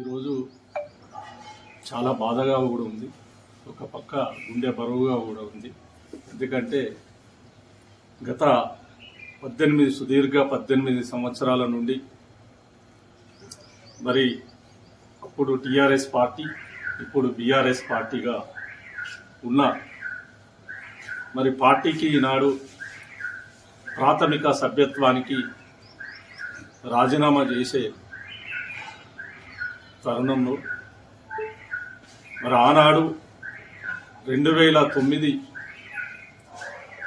ఈరోజు చాలా బాధగా కూడా ఉంది. ఒక పక్క గుండె బరువుగా కూడా ఉంది. ఎందుకంటే గత పద్దెనిమిది సుదీర్ఘ పద్దెనిమిది సంవత్సరాల నుండి మరి అప్పుడు టిఆర్ఎస్ పార్టీ ఇప్పుడు బీఆర్ఎస్ పార్టీగా ఉన్న మరి పార్టీకి ఈనాడు ప్రాథమిక సభ్యత్వానికి రాజీనామా చేసే తరుణంలో మరి ఆనాడు రెండు వేల తొమ్మిది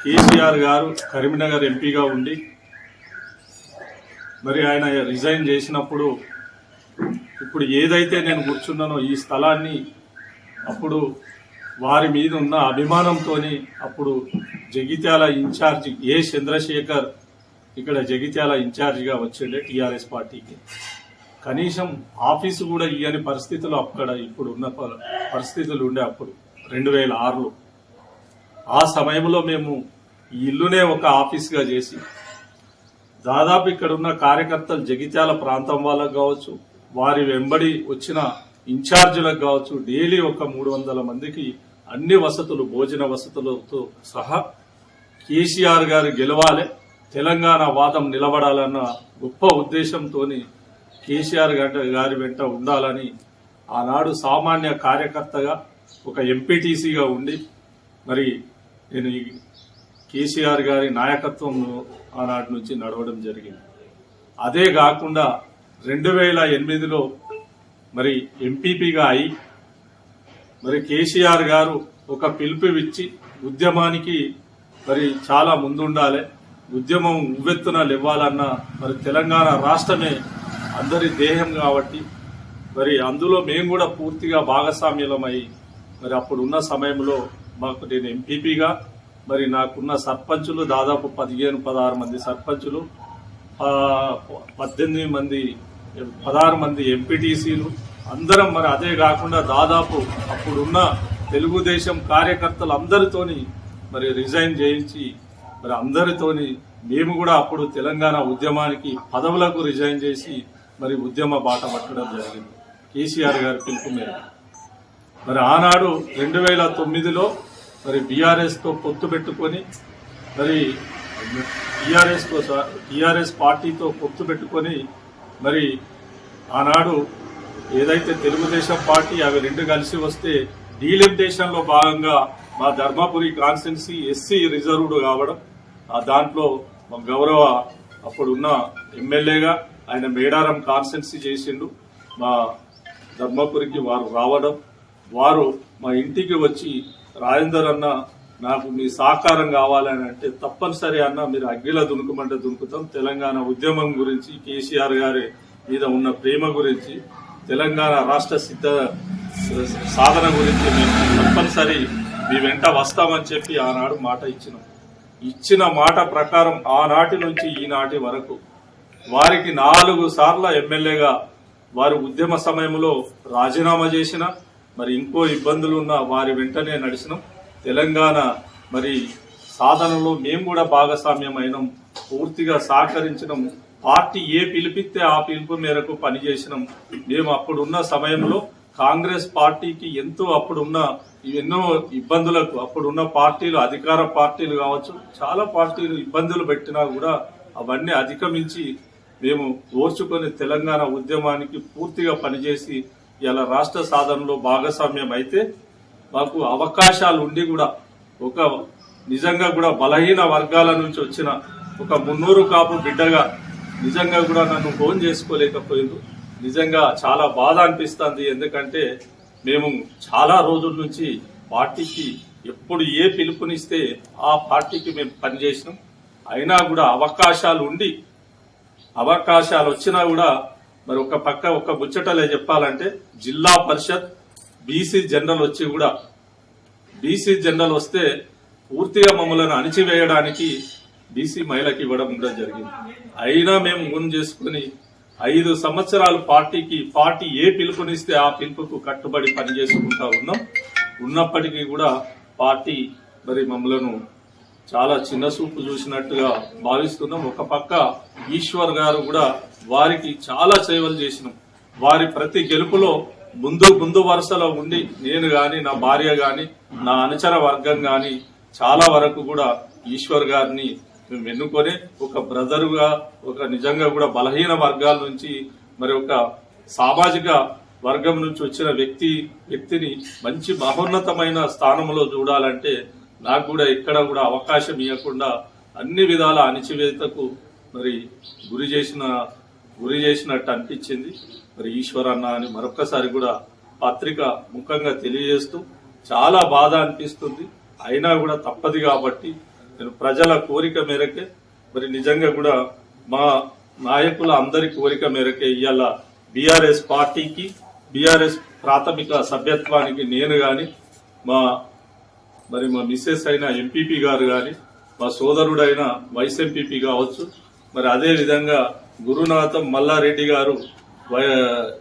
కేసీఆర్ గారు కరీంనగర్ ఎంపీగా ఉండి మరి ఆయన రిజైన్ చేసినప్పుడు ఇప్పుడు ఏదైతే నేను కూర్చున్నానో ఈ స్థలాన్ని అప్పుడు వారి మీద ఉన్న అభిమానంతోని అప్పుడు జగిత్యాల ఇన్ఛార్జ్ ఏ చంద్రశేఖర్ ఇక్కడ జగిత్యాల ఇన్ఛార్జిగా వచ్చిండే టీఆర్ఎస్ పార్టీకి. కనీసం ఆఫీసు కూడా ఇయ్యని పరిస్థితులు అక్కడ ఇప్పుడు ఉన్న ప- పరిస్థితులు ఉండే అప్పుడు రెండు వేల ఆరులో. ఆ సమయంలో మేము ఈ ఇల్లునే ఒక ఆఫీస్గా చేసి దాదాపు ఇక్కడ ఉన్న కార్యకర్తలు జగిత్యాల ప్రాంతం వాళ్ళకు కావచ్చు వారి వెంబడి వచ్చిన ఇన్ఛార్జీలకు కావచ్చు డైలీ ఒక మూడు వందల మందికి అన్ని వసతులు భోజన వసతులతో సహా కేసీఆర్ గారు గెలవాలి తెలంగాణ వాదం నిలబడాలన్న గొప్ప ఉద్దేశంతో కేసీఆర్ గారి గారి వెంట ఉండాలని ఆనాడు సామాన్య కార్యకర్తగా ఒక ఎంపీటీసీగా ఉండి మరి నేను కేసీఆర్ గారి నాయకత్వంలో ఆనాటి నుంచి నడవడం జరిగింది. అదే కాకుండా రెండు వేల ఎనిమిదిలో మరి ఎంపీపీగా అయి మరి కేసీఆర్ గారు ఒక పిలుపు ఇచ్చి ఉద్యమానికి మరి చాలా ముందుండాలి ఉద్యమం ఉవ్వెత్తున లేవాలన్న మరి తెలంగాణ రాష్ట్రమే అందరి దేహం కాబట్టి మరి అందులో మేము కూడా పూర్తిగా భాగస్వామ్యులమై మరి అప్పుడు ఉన్న సమయంలో మాకు నేను ఎంపీపీగా మరి నాకున్న సర్పంచులు దాదాపు పదిహేను పదహారు మంది సర్పంచులు పద్దెనిమిది మంది పదహారు మంది ఎంపీటీసీలు అందరం మరి అదే కాకుండా దాదాపు అప్పుడున్న తెలుగుదేశం కార్యకర్తలు అందరితోని మరి రిజైన్ చేయించి మరి అందరితోని మేము కూడా అప్పుడు తెలంగాణ ఉద్యమానికి పదవులకు రిజైన్ చేసి మరి ఉద్యమ బాట పట్టడం జరిగింది. కేసీఆర్ గారి పిలుపు మేరకు మరి ఆనాడు రెండు వేల తొమ్మిదిలో మరి బీఆర్ఎస్తో పొత్తు పెట్టుకొని మరి టీఆర్ఎస్తో టీఆర్ఎస్ పార్టీతో పొత్తు పెట్టుకొని మరి ఆనాడు ఏదైతే తెలుగుదేశం పార్టీ అవి రెండు కలిసి వస్తే డీలిమిటేషన్లో భాగంగా మా ధర్మపురి కాన్స్టిట్యున్సీ ఎస్సీ రిజర్వ్డ్ కావడం ఆ దాంట్లో మా గౌరవ అప్పుడున్న ఎమ్మెల్యేగా ఆయన మేడారం కాన్సెన్సీ చేసిండు. మా ధర్మపురికి వారు రావడం వారు మా ఇంటికి వచ్చి రాజేందర్ అన్న నాకు మీ సహకారం కావాలని అంటే తప్పనిసరి అన్న మీరు అగ్గిలో దునుకుమంటే దునుకుతాం. తెలంగాణ ఉద్యమం గురించి కేసీఆర్ గారి మీద ఉన్న ప్రేమ గురించి తెలంగాణ రాష్ట్ర సిద్ధ సాధన గురించి మేము తప్పనిసరి మీ వెంట వస్తామని చెప్పి ఆనాడు మాట ఇచ్చినాం. ఇచ్చిన మాట ప్రకారం ఆనాటి నుంచి ఈనాటి వరకు వారికి నాలుగు సార్ల ఎమ్మెల్యేగా వారు ఉద్యమ సమయంలో రాజీనామా చేసిన మరి ఇంకో ఇబ్బందులు ఉన్న వారి వెంటనే నడిచినాం. తెలంగాణ మరి సాధనలో మేము కూడా భాగస్వామ్యమైనం పూర్తిగా సహకరించడం పార్టీ ఏ పిలిపిస్తే ఆ పిలుపు మేరకు పనిచేసినాం. మేము అప్పుడున్న సమయంలో కాంగ్రెస్ పార్టీకి ఎంతో అప్పుడున్న ఎన్నో ఇబ్బందులకు అప్పుడున్న పార్టీలు అధికార పార్టీలు కావచ్చు చాలా పార్టీలు ఇబ్బందులు పెట్టినా కూడా అవన్నీ అధిగమించి మేము ఓర్చుకొని తెలంగాణ ఉద్యమానికి పూర్తిగా పనిచేసి ఇలా రాష్ట్ర సాధనలో భాగస్వామ్యం అయితే మాకు అవకాశాలు ఉండి కూడా ఒక నిజంగా కూడా బలహీన వర్గాల నుంచి వచ్చిన ఒక మున్నూరు కాపు బిడ్డగా నిజంగా కూడా నన్ను ఫోన్ చేసుకోలేకపోయింది నిజంగా చాలా బాధ అనిపిస్తుంది. ఎందుకంటే మేము చాలా రోజుల నుంచి పార్టీకి ఎప్పుడు ఏ పిలుపునిస్తే ఆ పార్టీకి మేము పనిచేసినాం. అయినా కూడా అవకాశాలు ఉండి అవకాశాలు వచ్చినా కూడా మరి ఒక పక్క ఒక ముచ్చటలే చెప్పాలంటే జిల్లా పరిషత్ బీసీ జనరల్ వచ్చి కూడా బీసీ జనరల్ వస్తే పూర్తిగా మమ్మల్ని అణిచివేయడానికి బీసీ మహిళకి ఇవ్వడం కూడా జరిగింది. అయినా మేము ముందు చేసుకుని ఐదు సంవత్సరాలు పార్టీకి పార్టీ ఏ పిలుపునిస్తే ఆ పిలుపుకు కట్టుబడి పనిచేసుకుంటా ఉన్నాం. ఉన్నప్పటికీ కూడా పార్టీ మరి మమ్మలను చాలా చిన్న చూపు చూసినట్టుగా భావిస్తున్నాం. ఒక పక్క ఈశ్వర్ గారు కూడా వారికి చాలా సేవలు చేసినాం. వారి ప్రతి గెలుపులో ముందు ముందు వరుసలో ఉండి నేను గాని నా భార్య గాని నా అనుచర వర్గం గాని చాలా వరకు కూడా ఈశ్వర్ గారిని మేము ఎన్నుకొని ఒక బ్రదరుగా ఒక నిజంగా కూడా బలహీన వర్గాల నుంచి మరి ఒక సామాజిక వర్గం నుంచి వచ్చిన వ్యక్తి వ్యక్తిని మంచి మహోన్నతమైన స్థానంలో చూడాలంటే నాకు కూడా ఎక్కడ కూడా అవకాశం ఇవ్వకుండా అన్ని విధాల అణిచివేతకు మరి గురి చేసిన గురి చేసినట్టు అనిపించింది. మరి ఈశ్వరన్న అని మరొక్కసారి కూడా పత్రిక ముఖంగా తెలియజేస్తూ చాలా బాధ అనిపిస్తుంది. అయినా కూడా తప్పదు కాబట్టి నేను ప్రజల కోరిక మేరకే మరి నిజంగా కూడా మా నాయకుల అందరి కోరిక మేరకే ఇవాళ బీఆర్ఎస్ పార్టీకి బీఆర్ఎస్ ప్రాథమిక సభ్యత్వానికి నేను గాని మా మరి మా మిస్సెస్ అయిన ఎంపీపీ గారు కానీ మా సోదరుడైన వైస్ ఎంపీపీ కావచ్చు మరి అదే విధంగా గురునాథం మల్లారెడ్డి గారు వై-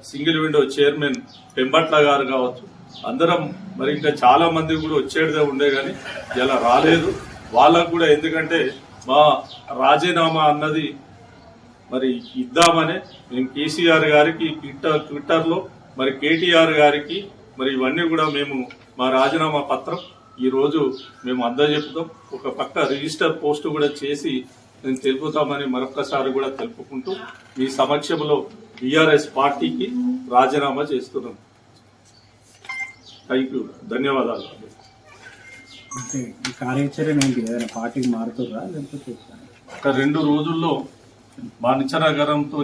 సింగిల్ విండో చైర్మన్ పెంబట్ల గారు కావచ్చు అందరం మరి ఇంకా చాలా మంది కూడా వచ్చేదే ఉండే కానీ ఇలా రాలేదు. వాళ్ళకు కూడా ఎందుకంటే మా రాజీనామా అన్నది మరి ఇద్దామనే మేము కేసీఆర్ గారికి ట్విట్టర్ ట్విట్టర్లో మరి కేటీఆర్ గారికి మరి ఇవన్నీ కూడా మేము మా రాజీనామా పత్రం ఈరోజు మేము అందజెప్పుతాం ఒక పక్క రిజిస్టర్ పోస్ట్ కూడా చేసి తెలుపుతామని మరొకసారి కూడా తెలుపుకుంటూ మీ సమక్షంలో బీఆర్ఎస్ పార్టీకి రాజీనామా చేస్తున్నాం. థ్యాంక్ యూ ధన్యవాదాలు. అంటే ఈ కార్యాచరణ ఏంటి? ఏదైనా పార్టీకి మారుతుందా? లేకపోతే ఎట్లా? ఒక రెండు రోజుల్లో మా నిత్యనగరంతో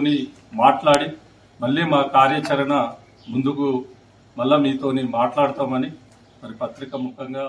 మాట్లాడి మళ్ళీ మా కార్యాచరణ ముందుకు మళ్ళా మీతోని మాట్లాడతామని మరి పత్రిక ముఖంగా